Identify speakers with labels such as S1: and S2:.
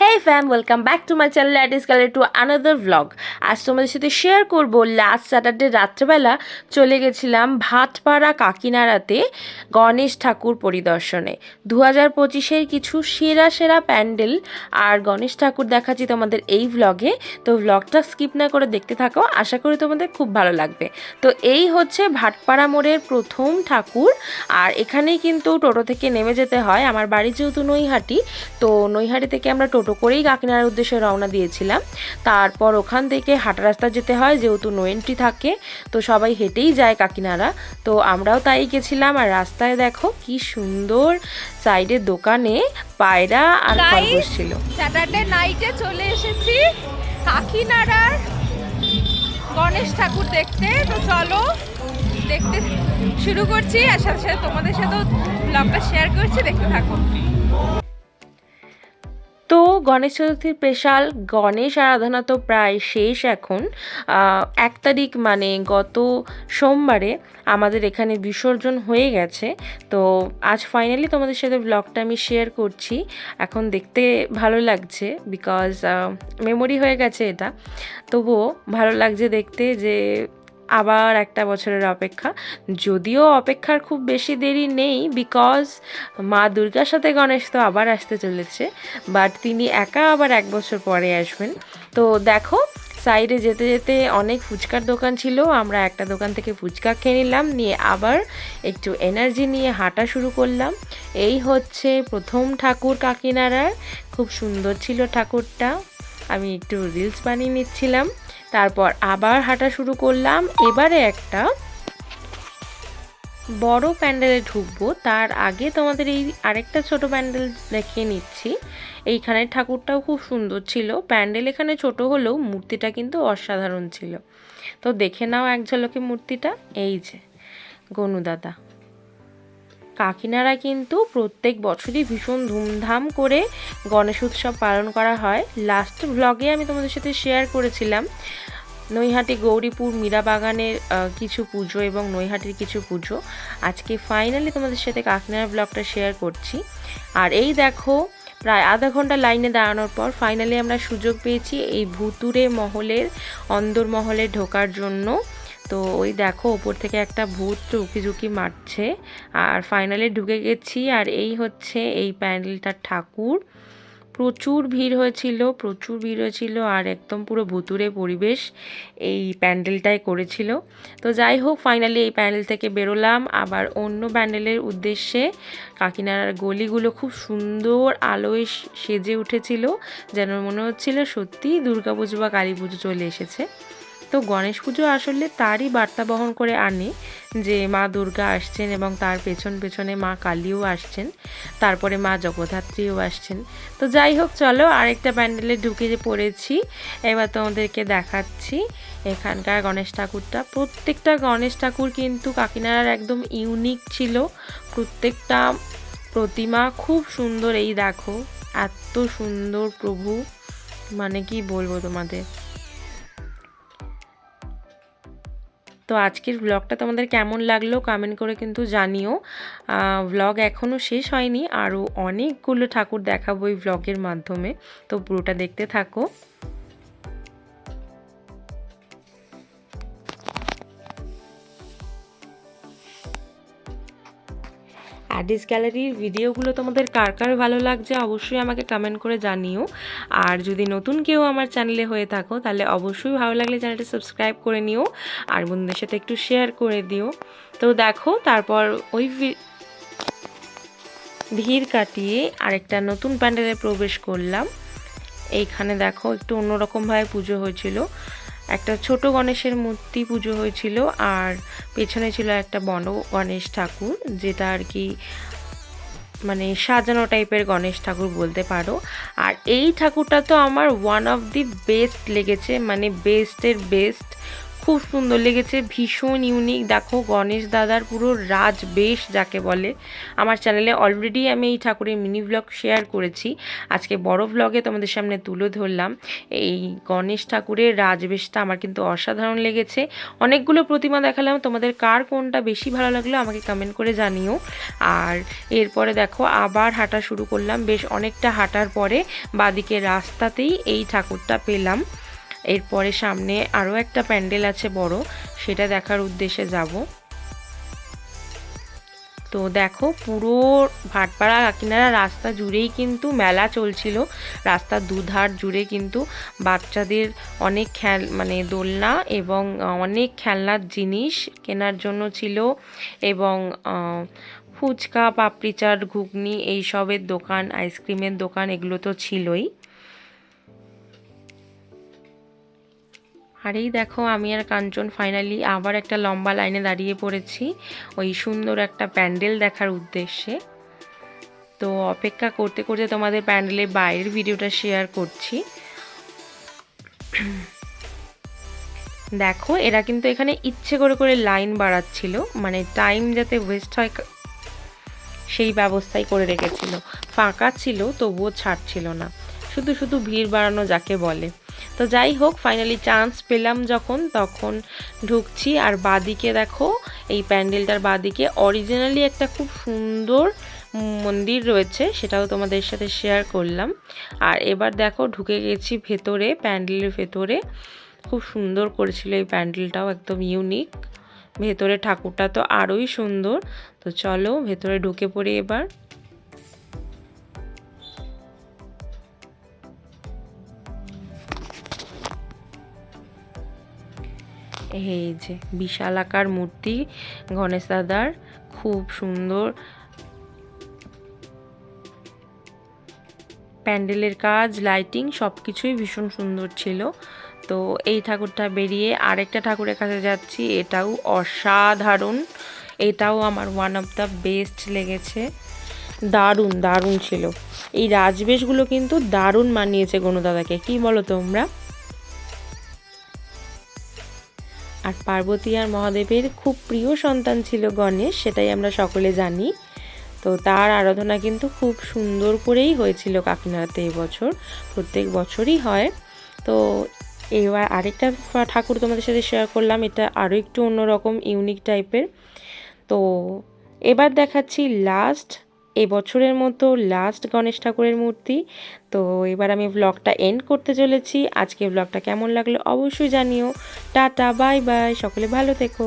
S1: Hey fam welcome back to my channel at is colour to another vlog আজ তোমাদের সাথে share করব last Saturday রাত্রেবেলা চলে গেছিলাম ভাটপাড়া কাকিনাড়াতে গণেশ ঠাকুর পরিদর্শনে। দু হাজার পঁচিশের কিছু সেরা সেরা প্যান্ডেল আর গণেশ ঠাকুর দেখাচ্ছি তোমাদের এই ভ্লগে তো ভ্লগটা স্কিপ না করে দেখতে থাকো, আশা করি তোমাদের খুব ভালো লাগবে। তো এই হচ্ছে ভাটপাড়া মোড়ের প্রথম ঠাকুর, আর এখানেই কিন্তু টোটো থেকে নেমে যেতে হয়। আমার বাড়ি যেহেতু নৈহাটি, তো নৈহাটি থেকে আমরা টোটো করেই কাকিনাড়ার উদ্দেশ্যে রওনা দিয়েছিলাম। তারপর ওখান থেকে হাঁটা রাস্তা যেতে হয় যেহেতু নো এন্ট্রি থাকে তো সবাই হেঁটেই যায় কাকিনাড়া। তো আমরাও তাই গেছিলাম আর রাস্তায় দেখো কি সুন্দর সাইডের দোকানে পায়রা আর খরগোশ ছিল।
S2: স্যাটারডে নাইটে চলে এসেছি কাকিনাড়ার গণেশ ঠাকুর দেখতে। তো চলো দেখতে শুরু করছি আর সাথে সাথে তোমাদের সাথেও ব্লগটা শেয়ার করছি দেখতে থাকো।
S1: তো গণেশ চতুর্থীর স্পেশাল গণেশ আরাধনা তো প্রায় শেষ এখন। এক তারিখ মানে গত সোমবারে আমাদের এখানে বিসর্জন হয়ে গেছে। তো আজ ফাইনালি তোমাদের সাথে ব্লগটা আমি শেয়ার করছি। এখন দেখতে ভালো লাগছে বিকজ মেমোরি হয়ে গেছে এটা। তবুও ভালো লাগছে দেখতে যে আবার একটা বছরের অপেক্ষা। যদিও অপেক্ষার খুব বেশি দেরি নেই বিকজ মা দুর্গার সাথে গণেশ তো আবার আসতে চলেছে বাট তিনি একা আবার এক বছর পরে আসবেন। তো দেখো সাইডে যেতে যেতে অনেক ফুচকার দোকান ছিল, আমরা একটা দোকান থেকে ফুচকা খেয়ে নিলাম, নিয়ে আবার একটু এনার্জি নিয়ে হাঁটা শুরু করলাম। এই হচ্ছে প্রথম ঠাকুর কাকিনাড়ার খুব সুন্দর ছিল ঠাকুরটা। আমি একটু রিলস বানিয়ে নিচ্ছিলাম। তারপর আবার হাঁটা শুরু করলাম। এবারে একটা বড় প্যান্ডেলে ঢুকবো। তার আগে তোমাদের এই আরেকটা ছোট প্যান্ডেল দেখিয়ে নিচ্ছি। এইখানে ঠাকুরটাও খুব সুন্দর ছিল। প্যান্ডেল এখানে ছোট হলেও মূর্তিটা কিন্তু অসাধারণ ছিল। তো দেখে নাও এক ঝলকে মূর্তিটা। এই যে গনুদাদা কাকিনারা কিন্তু প্রত্যেক বছরই ভীষণ ধুমধাম করে গণেশ উৎসব পালন করা হয়। লাস্ট ব্লগে আমি তোমাদের সাথে শেয়ার করেছিলাম। নৈহাটি গৌরীপুর মীরাবাগানের কিছু পুজো এবং নৈহাটির কিছু পুজো। আজকে ফাইনালি তোমাদের সাথে কাকিনাড়া ব্লগটা শেয়ার করছি। আর এই দেখো, প্রায় আধা ঘণ্টা লাইনে দাঁড়ানোর পর ফাইনালি আমরা সুযোগ পেয়েছি এই ভুতুরে মহলের অন্দর মহলে ঢোকার জন্য। তো ওই দেখো, ওপর থেকে একটা ভূত চুকি ঝুঁকি মারছে। আর ফাইনালে ঢুকে গেছি, আর এই হচ্ছে এই প্যান্ডেলটার ঠাকুর। প্রচুর ভিড় হয়েছিল, প্রচুর ভিড় হয়েছিল, আর একদম পুরো ভুতুরে পরিবেশ এই প্যান্ডেলটাই করেছিল। তো যাই হোক ফাইনালি এই প্যান্ডেল থেকে বেরোলাম। আবার অন্য প্যান্ডেলের উদ্দেশ্যে কাকিনাড়ার গলিগুলো খুব সুন্দর আলোয় সেজে উঠেছিল, যেন মনে হচ্ছিল সত্যি দুর্গাপুজো বা কালী পুজো চলে এসেছে। তো গণেশ পুজো আসলে তারই বার্তা বহন করে আনে যে মা দুর্গা আসছেন এবং তার পেছন পেছনে মা কালীও আসছেন, তারপরে মা জগদ্ধাত্রীও আসছেন। তো যাই হোক, চলো আরেকটা প্যান্ডেলে ঢুকে যে পড়েছি, এবার তোমাদেরকে দেখাচ্ছি এখানকার গণেশ ঠাকুরটা। প্রত্যেকটা গণেশ ঠাকুর কিন্তু কাকিনাড়ার একদম ইউনিক ছিল। প্রত্যেকটা প্রতিমা খুব সুন্দর, এই দেখো, এত সুন্দর প্রভু মানে কি বলব তোমাদের? তো আজকের ব্লগটা তোমাদের কেমন লাগল কমেন্ট করে কিন্তু জানিও। ব্লগ এখনও শেষ হয়নি আরও অনেকগুলো ঠাকুর দেখাবো এই ব্লগের মাধ্যমে। তো পুরোটা দেখতে থাকো। অ্যাডিস গ্যালারির ভিডিওগুলো তোমাদের কার কার ভালো লাগছে অবশ্যই আমাকে কমেন্ট করে জানিও। আর যদি নতুন কেউ আমার চ্যানেলে হয়ে থাকো, তাহলে অবশ্যই ভালো লাগলে চ্যানেলটা সাবস্ক্রাইব করে নিও আর বন্ধুদের সাথে একটু শেয়ার করে দিও। তো দেখো, তারপর ওই ভিড় কাটিয়ে আরেকটা নতুন প্যান্ডেলে প্রবেশ করলাম। এইখানে দেখো একটু অন্যরকমভাবে পুজো হয়েছিল। একটা ছোট গণেশের মূর্তি পুজো হয়েছিল আর পেছনে ছিল একটা বড় গণেশ ঠাকুর, যেটা আর কি মানে সাজানো টাইপের গণেশ ঠাকুর বলতে পারো। আর এই ঠাকুরটা তো আমার ওয়ান অফ দি বেস্ট লেগেছে মানে বেস্টের বেস্ট খুব সুন্দর লেগেছে, ভীষণ ইউনিক দেখো গণেশ দাদার পুরো রাজ বেশ যাকে বলে। আমার চ্যানেলে অলরেডি আমি এই ঠাকুরের মিনি ব্লগ শেয়ার করেছি। আজকে বড় ব্লগে তোমাদের সামনে তুলে ধরলাম। এই গণেশ ঠাকুরের রাজবেশটা আমার কিন্তু অসাধারণ লেগেছে। অনেকগুলো প্রতিমা দেখালাম, তোমাদের কার কোনটা বেশি ভালো লাগল আমাকে কমেন্ট করে জানিও। আর এরপরে দেখো আবার হাঁটা শুরু করলাম। বেশ অনেকটা হাঁটার পরে বাদিকে রাস্তাতেই এই ঠাকুরটা পেলাম। এরপরে সামনে আরও একটা প্যান্ডেল আছে বড়, সেটা দেখার উদ্দেশ্যে যাব। তো দেখো, পুরো ভাটপাড়া কাকিনারা রাস্তা জুড়েই কিন্তু মেলা চলছিল। রাস্তার দুধার জুড়ে কিন্তু বাচ্চাদের অনেক খেল মানে দোলনা এবং অনেক খেলনার জিনিস কেনার জন্য ছিল এবং ফুচকা, পাপড়ি চাট, ঘুগনি, এইসবের দোকান, আইসক্রিমের দোকান এগুলো তো ছিলই। আর এই দেখো, আমি আর কাঞ্চন ফাইনালি আবার একটা লম্বা লাইনে দাঁড়িয়ে পড়েছি, ওই সুন্দর একটা প্যান্ডেল দেখার উদ্দেশ্যে। তো অপেক্ষা করতে করতে তোমাদের প্যান্ডেলের বাইরের ভিডিওটা শেয়ার করছি। দেখো, এরা কিন্তু এখানে ইচ্ছে করে করে লাইন বাড়াচ্ছিল মানে টাইম যাতে ওয়েস্ট হয় সেই ব্যবস্থাই করে রেখেছিল। ফাঁকা ছিল, তবুও ছাড়ছিল না। শুধু শুধু ভিড় বাড়ানো যাকে বলে। তো যাই হোক ফাইনালি চান্স পেলাম যখন, তখন ঢুকছি। আর বাদিকে দেখো, এই প্যান্ডেলটার বাদিকে অরিজিনালি একটা খুব সুন্দর মন্দির রয়েছে, সেটাও তোমাদের সাথে শেয়ার করলাম। আর এবার দেখো, ঢুকে গেছি ভেতরে, প্যান্ডেলের ভেতরে। খুব সুন্দর করেছিল এই প্যান্ডেলটাও, একদম ইউনিক ভেতরে ঠাকুরটা তো আরোই সুন্দর। তো চলো, ভেতরে ঢুকে পড়ি এবার। এই যে বিশাল আকার মূর্তি, গণেশ দাদার, খুব সুন্দর। প্যান্ডেলের কাজ, লাইটিং সব কিছুই ভীষণ সুন্দর ছিল। তো এই ঠাকুরটা বেরিয়ে আরেকটা ঠাকুরের কাছে যাচ্ছি, এটাও অসাধারণ। এটাও আমার ওয়ান অফ দ্য বেস্ট লেগেছে। দারুণ দারুণ ছিল। এই রাজবেশগুলো কিন্তু দারুণ মানিয়েছে গণদাদাকে কি বলো তোমরা? আর পার্বতী আর মহাদেবের খুব প্রিয় সন্তান ছিল গণেশ, সেটাই আমরা সকলে জানি। তো তার আরাধনা কিন্তু খুব সুন্দর করেই হয়েছিল কাকিনাড়াতে এবছর প্রত্যেক বছরই হয়। তো এবার আরেকটা ঠাকুর তোমাদের সাথে শেয়ার করলাম, এটা আরও একটু অন্যরকম ইউনিক টাইপের তো এবার দেখাচ্ছি লাস্ট এবছরের মতো লাস্ট গণেশ ঠাকুরের মূর্তি। তো এবার আমি ব্লগটা এন্ড করতে চলেছি। আজকে ব্লগটা কেমন লাগল অবশ্যই জানিও। টাটা বাই বাই সকলে ভালো থেকো।